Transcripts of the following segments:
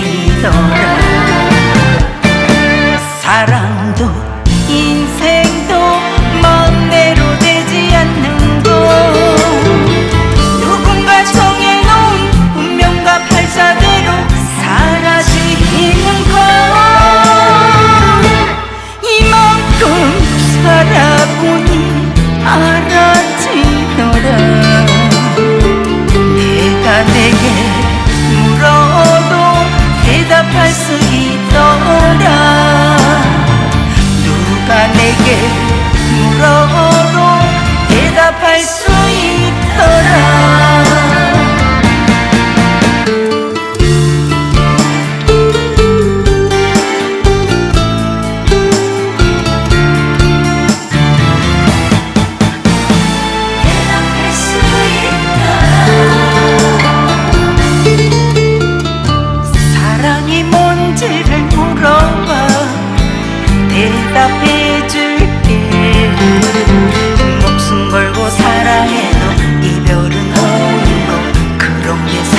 一种人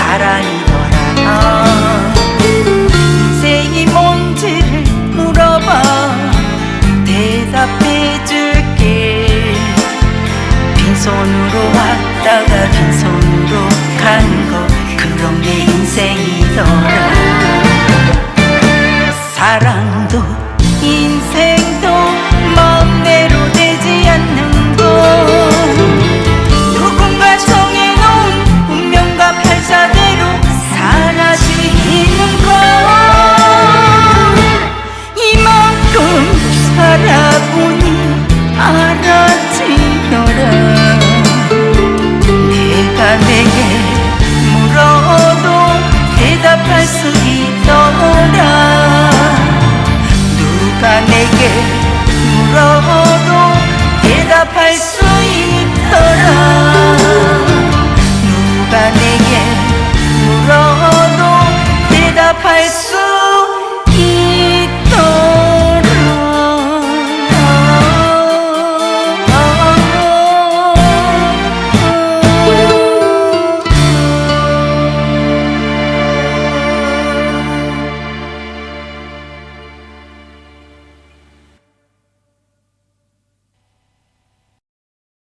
사랑이더라 인생이 뭔지를 물어봐 대답해 줄게. 빈손으로 왔다가 빈손으로 간 거 그런 게 인생이더라. 사랑도 劳动，给的汗水。